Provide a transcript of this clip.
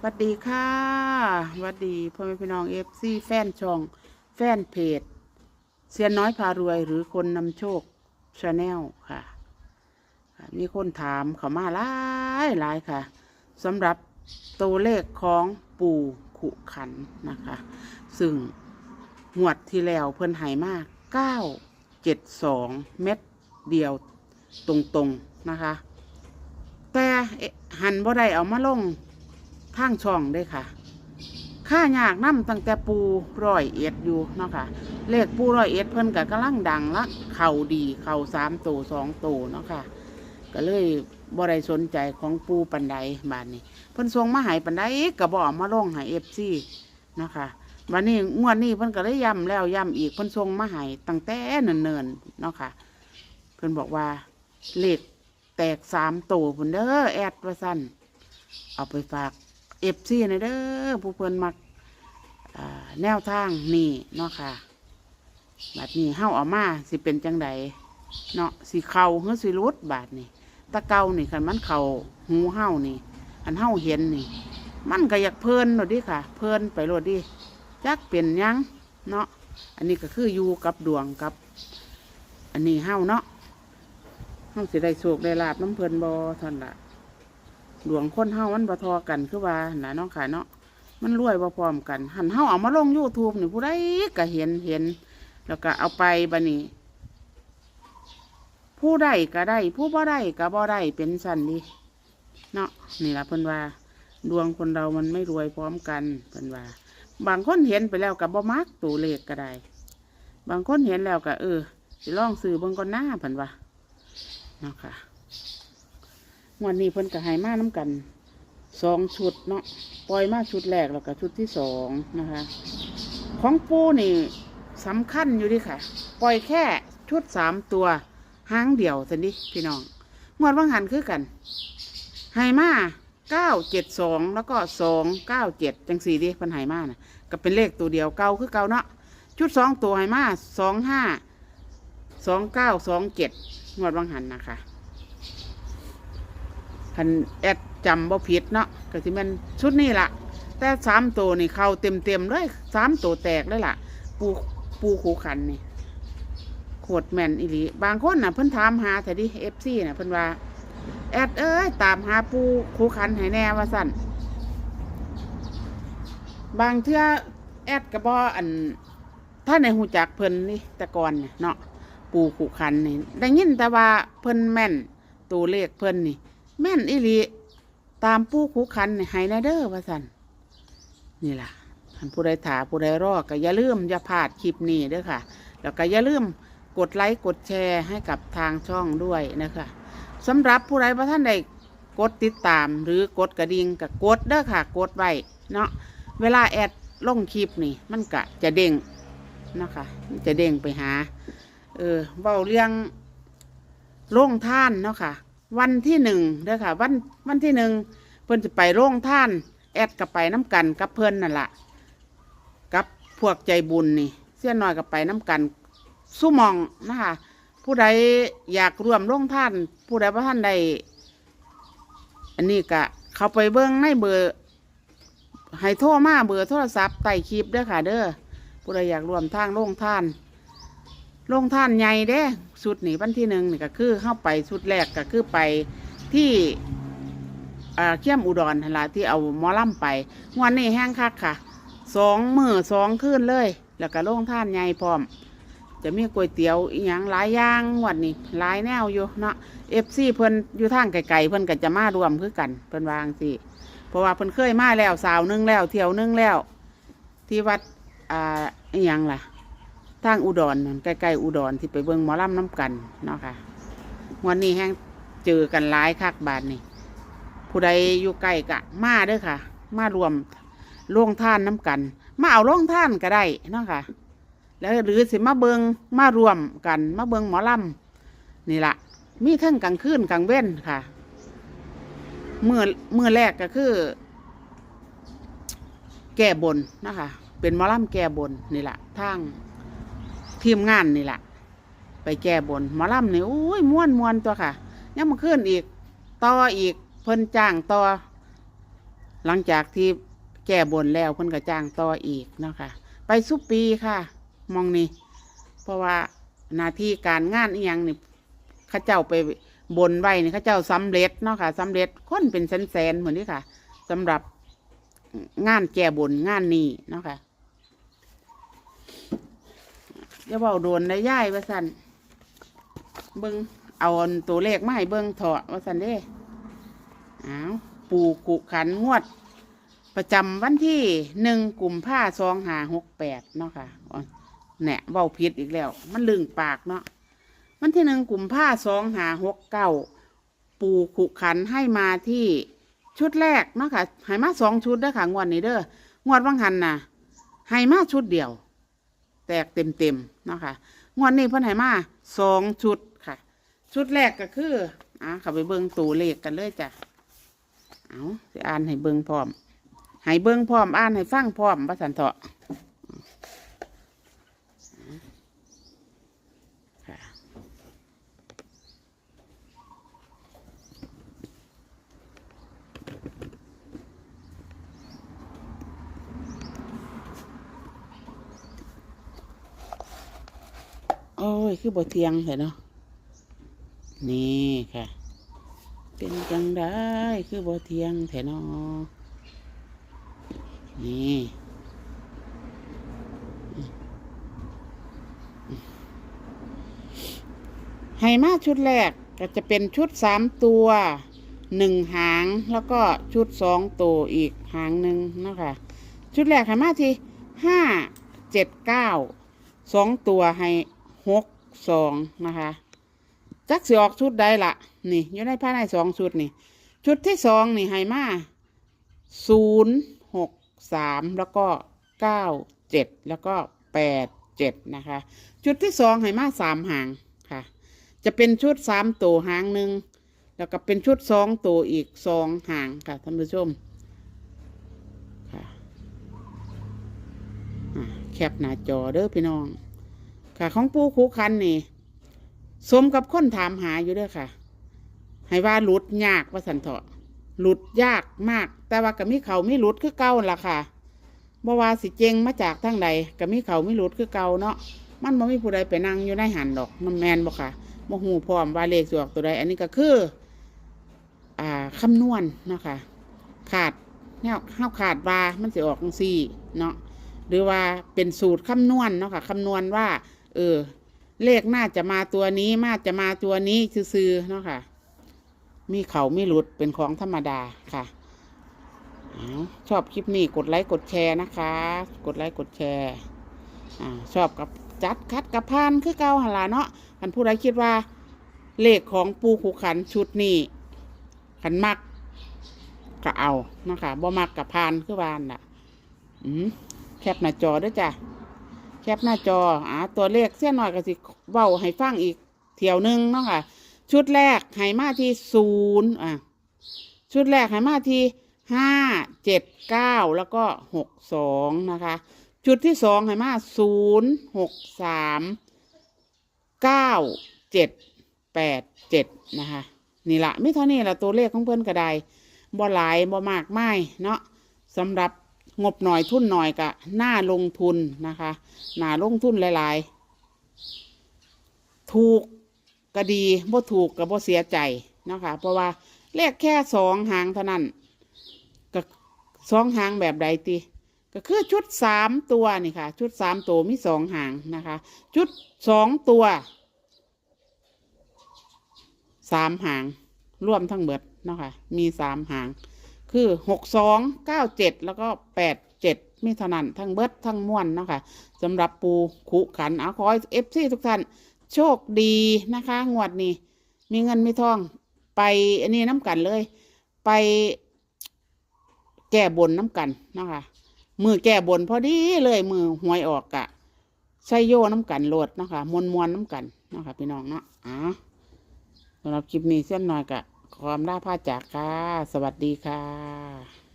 สวัสดีค่ะสวัสดีพ่อแม่พี่น้องเอฟซีแฟนช่องแฟนเพจเซียนน้อยพารวยหรือคนนำโชคชาแนลค่ะ มีคนถามเขามาหลายหลายค่ะสำหรับตัวเลขของปู่ขุขันนะคะ ซึ่งหวดที่แล้วเพิ่นหายมากเก้าเจ็ดสองเม็ดเดียวตรงๆนะคะ แต่หันบ่ได้เอามาลง ทางช่องเด้ค่ะ ค่ายากน้ำตั้งแต่ปูร้อยเอ็ดอยู่เนาะค่ะ เลขปูร้อยเอ็ดเพิ่นก็กำลังดังละเข่าดีเข่าสามตัวสองตัวเนาะค่ะ ก็เลยบ่ได้สนใจของปูปันไดบานนี้เพิ่นส่งมาหายปันไดก็บอกมาลงหายเอฟซีนาะค่ะวันนี้งวดนี้เพิ่นก็เลยย้ำแล้วย้ำอีกเพิ่นส่งมาหายตั้งแต่เนินๆเนาะค่ะเพิ่นบอกว่าเลขแตกสามตัวพุ่นเด้อแอดว่าสั้นเอาไปฝาก เอฟซีนะเด้อผู้เพิ่นมักอ่าแนวทางนี่เนาะค่ะบัดนี้เฮาออกมาสิเป็นจังใดเนาะสิเข่าหรือสิรุดบาดนี่ตะเกานี่คันมันเข่าหูเฮานี่อันเฮาเห็นนี่ มันก็อยากเพลินโลดดิค่ะ เพลินไปโลดดิจักเป็นหยังเนาะอันนี้ก็คืออยู่กับดวงกับ อันนี้เฮาเนาะเฮาสิได้โชคได้ลาบน้ำเพลินบอท่านละ ดวงคนเฮามันบ่ทอกันคือว่าน่ะน้องขายเนาะมันรวยบ่พร้อมกัน หันเฮาเอามาลง YouTube นี่ผู้ใดก็เห็นเห็น แล้วก็เอาไปบัดนี้ ผู้ใดก็ได้ ผู้บ่ได้ก็บ่ได้เป็นสันดีเนาะนี่ล่ะเพิ่นว่า ดวงคนเรามันไม่รวยพร้อมกันเพิ่นว่า บางคนเห็นไปแล้วกับบ่มักตัวเลขก็ได้ บางคนเห็นแล้วก็เออสิลองซื้อเบิ่งก่อนหน้าเพิ่นว่าเนาะค่ะ งวันนี้เพิ่นก็ให้มาน้ำกันสองชุดเนาะปล่อยมาชุดแรกแล้วก็ชุดที่สองนะคะ ของปูนี่สำคัญอยู่ดิค่ะ ปล่อยแค่ชุดสามตัวหางเดียวสันดิพี่น้องงวดว่างหันคือกันไฮมาเก้าเจ็ดสองแล้วก็สองเก้าเจ็ดจังสี่ดิเพันไฮมานะก็เป็นเลขตัวเดียวเก่าคือเก่าเนาะชุดสองตัวไฮมาสองห้าสองเก้าสองเจ็ดงวดว่างหันนะคะ คันแอดจำบ่ผิดเนาะก็สิแมันชุดนี้ละแต่สามตัวนี่เข้าเต็มเต็มเลยสามตัวแตกเลยล่ะ ปูปูขูขันนี่โคตรแม่นอีหลีบางคนน่ะเพิ่นถามหาแต่ดิเอฟซีน่ะเพิ่นว่า แอดเอ้ยตามหาปูขูขันให้แน่ว่าสั่นบางเทื่อแอดกระบออัน ถ้าในหูจักเพิ่นนี่แต่ก่อนเนี่ยเนาะปูขูขันนี่ได้ยินแต่ว่าเพิ่นแม่นตัวเลขเพิ่นนี่ แม่นอีหลีตามปูขูขันนี่ให้แน่เด้อว่าสั่นนี่ล่ะท่านผู้ใดถาผู้ใดรอก็อย่าลืมอย่าพลาดคลิปนี้เด้อค่ะ แล้วก็อย่าลืมกดไลค์กดแชร์ให้กับทางช่องด้วยนะคะสำหรับผู้ใดพระท่านใดกดติดตามหรือกดกระดิ่งก็กดเด้อค่ะ กดไว้เนาะเวลาแอดลงคลิปนี่ มันก็จะเด้งนะคะจะเด้งไปหา เออเบาเรื่องโร่งท่านเนาะค่ะ วันที่หนึ่งเด้อค่ะ วันวันที่หนึ่งเพิ่นจะไปโร่งท่าน แอดกับไปน้ำกันกับเพิ่นนั่นแหละกับพวกใจบุญนี่เสี้ยนน้อยกับไปน้ำกันสู้มองนะคะ ผู้ใดอยากร่วมลงท่าน ผู้ใดพระท่านใดอันนี้ก็เขาไปเบิ้งในเบอร์ให้โทรมาเบอร์โทรศัพท์ใต้คลิปเด้อค่ะ เด้อผู้ใดอยากรวมทางลงท่านลงท่านใหญ่เด้ สุดนี่วันที่หนึ่งนี่ก็คือเข้าไปสุดแรกก็คือไปที่เขี้ยมอุดรนั่นละที่เอาหมอลำไปงวันนี้แห้งคักค่ะสองมือสองคืนเลย แล้วก็โรงท่านใหญ่พร้อม จะมีก๋วยเตี๋ยวอีหยังหลายอย่างงวันนี้หลายแนวอยู่เนาะเอฟซีเพิ่นอยู่ทางไกลๆเพิ่นก็จะมารวมคือกันเพิ่นวาจั่งสิเพราะว่าเพิ่นเคยมาแล้วสาวนึงแล้วเที่ยวนึงแล้ว ที่วัดอ่าอีหยังล่ะ ทางอุดรใกล้ๆอุดรที่ไปเบิ่งหมอลำน้ำกันเนาะค่ะวันนี้แห้งเจอกันหลายคักบาทนี่ผู้ใดอยู่ใกล้กะมาเด้อค่ะ มารวมล่วงท่านน้ำกัน มาเอาล่วงท่านก็ได้เนาะค่ะ แล้วหรือสิมาเบิงมารวมกัน มาเบิงหมอลำนี่ละมีทั้งกลางคืนกลางเว้นค่ะเมื่อเมื่อแรกก็คือ แก้บนนะคะเป็นหมอลำแก้บนนี่ละทาง ทีมงานนี่แหละไปแก้บนหมอลำนี่อุ้ยม้วนม้วนตัวค่ะยังมาขึ้นอีกต่ออีกเพิ่นจ้างต่อ หลังจากที่แก้บนแล้วเพิ่นก็จ้างต่ออีกเนาะค่ะไปสุปปีค่ะ มองนี่เพราะว่าหน้าที่การงานอีหยังนี่ข้าเจ้าไปบนไว้นี่ข้าเจ้าสำเร็จเนาะค่ะสำเร็จคนเป็นแสนๆเหมือนนี้ค่ะสำหรับงานแก้บนงานนี้เนาะค่ะ อย่าเบาโดนได้ย่ายว่าสันเบิงเอาตัวเลขมาให้เบิงเถอะว่าสันเด้อ้าวปูกุขันงวด ประจำวันที่หนึ่งกลุ่มผ้าซองหาหกแปดเนาะค่ะแหนะเบาพิษอีกแล้ว มันลึงปากเนาะวันที่หนึ่งกลุ่มผ้าซองหาหกเก้าปูขุขันให้มาที่ชุดแรกเนาะค่ะให้มาสองชุดเด้อค่ะงวดนี้เด้องวดวังหันน่ะให้มาชุดเดียว แตกเต็มเต็มเนาะค่ะงวดนี้เพิ่นให้มาสองชุดค่ะ ชุดแรกก็คืออะเข้าไปเบิ้งตัวเลขกันเลยจ้ะเอาสิอ่านให้เบิ้งพร้อมให้เบิ้งพร้อมอ่านให้ฟังพร้อมพระสันเถาะ คือบทเทียงเหรอเนาะนี่ค่ะ เป็นจังได้คือบทเทียงแถนาะนี่ไฮมาชุดแรกก็จะเป็นชุดสามตัวหนึ่งหางแล้วก็ชุดสองตัวอีกหางหนึ่งนะคะชุดแรกไฮมาที่ห้าเจ็ดเก้าสองตัวให้หก สองนะคะจักสิออกชุดใดละนี่อยู่ในภายในสองชุดนี่ชุดที่สองนี่ไฮมาศูนย์หกสามแล้วก็เก้าเจ็ดแล้วก็แปดเจ็ดนะคะ ชุดที่สองให้มาสามหางค่ะ จะเป็นชุดสามตัวหางหนึ่งแล้วก็เป็นชุดสองตัวอีกสองหางค่ะท่านผู้ชมค่ะแคปหน้าจอเด้อพี่น้อง ค่ะ ของปูคูคันนี่สมกับคนถามหาอยู่เด้อค่ะ ให้ว่าหลุดยากว่าสันเถาะหลุดยากมาก แต่ว่าก็มีเขาไม่หลุดคือเก่าล่ะค่ะบ่ว่าสิเจงมาจากทางใดก็มีเขาไม่หลุดคือเก่าเนาะมันบ่มีผู้ใดไปนั่งอยู่ในหันดอกมันแมนบ่ค่ะบ่ฮู้พร้อมว่าเลขสิออกตัวใดอันนี้ก็คือ อ่าคำนวณเนาะค่ะ ขาดแนวข้าวขาดว่ามันสิออกจังซี่เนาะหรือว่าเป็นสูตรคำนวณเนาะค่ะคำนวณว่า เออ เลขน่าจะมาตัวนี้มาจะมาตัวนี้ซื่อๆเนาะค่ะ มีเขาไมีหลุดเป็นของธรรมดาค่ะอชอบคลิปนี้กดไลค์กดแชร์นะคะ กดไลค์กดแชร์อชอบกับจัดคัดกับพานคือเก่าหนลาเนาะคันผู้ใดคิดว่า เลขของปูขุขันชุดนี้ขันมักก็เอานะคะบ่มักกับพานคือวานน่ะ อืมแคปหน้าจอด้วยจ้ะ ปหน้าจออ่าตัวเลขเสี้ยนหน่อยก็สิเว้าให้ฟังอีกเที่ยวหนึงเนาะค่ะ ชุดแรกไหมาที่ศูนย์อะชุดแรกไหมาที่ห้าเจ็ดเก้าแล้วก็หกสองนะคะ ชุดที่สองไหมาศูนย์หกสามเก้าเจ็ดแปดเจ็ดนะคะนี่ละไม่เท่านี้ละตัวเลขของเพื่อนกระไดบ่หลายบ่มากไม่เนาะสำหรับ งบหน่อยทุนหน่อยกะหน้าลงทุนนะคะหน้าลงทุนหลาย ๆ ถูกก็ดีบ่ถูกก็บ่เสียใจนะคะ เพราะว่าเลขแค่สองหางเท่านั้นก็สองหางแบบใดตีก็คือชุดสามตัวนี่ค่ะ ชุดสามตัวมีสองหางนะคะ ชุดสองตัวสามหาง รวมทั้งเบิดเนาะคะมีสามหาง คือหกสองเก้าเจ็ดแล้วก็แปดเจ็ดมีเท่านั้นทั้งเบิดทั้งม้วนเนาะคะสำหรับปูขุขันเอาขอให้เอฟซีทุกท่านโชคดีนะคะ งวดนี้ มีเงินมีทอง ไปอันนี้น้ำกันเลย ไปแก้บนน้ำกันนะคะมือแก้บนพอดีเลยมือหวยออกกะใช้โยน้ำกันโหลดนะคะมวนมวนน้ำกันนะคะพี่น้องเนาะอ่าสำหรับคลิปนี้เส้นหน่อยกะ ความน่าผ้าจากค่ะ สวัสดีค่ะ